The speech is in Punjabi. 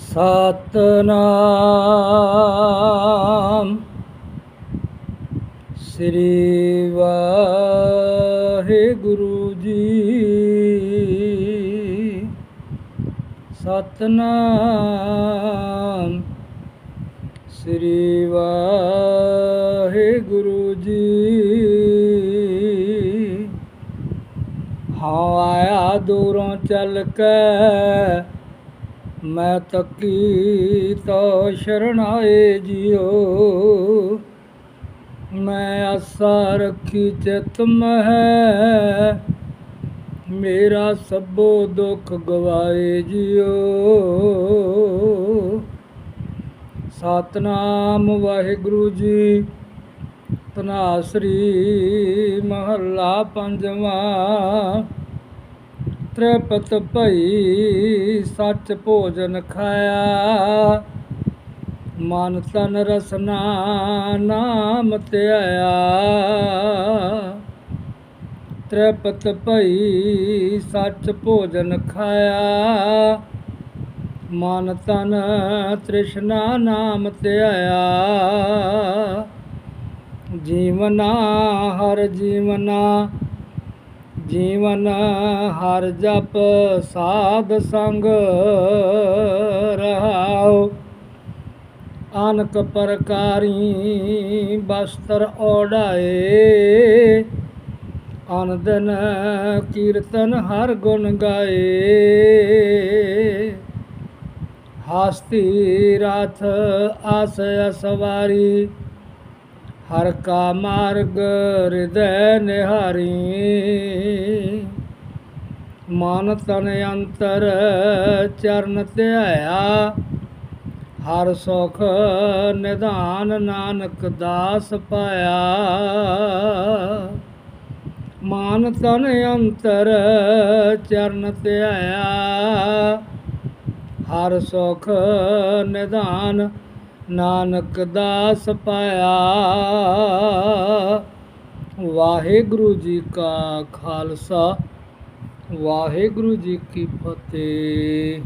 ਸਤਨਾਮ। ਸ੍ਰੀ ਵਾਹਿਗੁਰੂ ਜੀ। ਸਤਨਾਮ। ਸ੍ਰੀ ਵਾਹਿਗੁਰੂ ਜੀ। ਹਾਂ ਆਇਆ ਦੂਰੋਂ ਚੱਲ ਕੇ ਮੈਂ ਤੱਕੀ ਤੋ ਸ਼ਰਣਾਏ ਜਿਉ ਮੈਂ ਆਸਾ ਰੱਖੀ ਚਿਤ ਮਹਿ। ਮੇਰਾ ਸਭੋ ਦੁੱਖ ਗਵਾਏ ਜਿਉ ਸਤਨਾਮ ਵਾਹਿਗੁਰੂ ਜੀ ਤਨਾਸਰੀ ਮਹੱਲਾ ਪੰਜਵਾਂ। ਤ੍ਰਿਪਤ ਭਈ ਸੱਚ ਭੋਜਨ ਖਾਇਆ। ਮਨ ਤਨ ਰਸਨਾ ਨਾਮ ਧਿਆਇਆ। ਤ੍ਰਿਪਤ ਭਈ ਸੱਚ ਭੋਜਨ ਖਾਇਆ। ਮਨ ਤਨ ਤ੍ਰਿਸ਼ਨਾ ਨਾਮ ਧਿਆਇਆ। ਜੀਵਨਾ ਹਰ ਜੀਵਨਾ ਜੀਵਨ ਹਰ ਜਪ ਸਾਧ ਸੰਗ ਰਹਾਉ। ਅਨਕ ਪ੍ਰਕਾਰੀ ਬਸਤਰ ਓੜਾਏ। ਅਨੰਦਨ ਕੀਰਤਨ ਹਰ ਗੁਣ ਗਾਏ। ਹਸਤੀ ਰਾਥ ਆਸ ਅਸਵਾਰੀ ਹਰ ਕਾ ਮਾਰਗ ਹਿਰਦੈ ਨਿਹਾਰੀ। ਮਨ ਤਨ ਅੰਤਰ ਚਰਨ ਧਿਆਇਆ। ਹਰ ਸੁਖ ਨਿਧਾਨ ਨਾਨਕ ਦਾਸ ਪਾਇਆ। ਮਨ ਤਨ ਅੰਤਰ ਚਰਨ ਧਿਆਇਆ। ਹਰ ਸੁਖ ਨਿਧਾਨ ਨਾਨਕ ਦਾਸ ਪਾਇਆ। ਵਾਹਿਗੁਰੂ ਜੀ ਕਾ ਖਾਲਸਾ ਵਾਹਿਗੁਰੂ ਜੀ ਕੀ ਫਤਿਹ।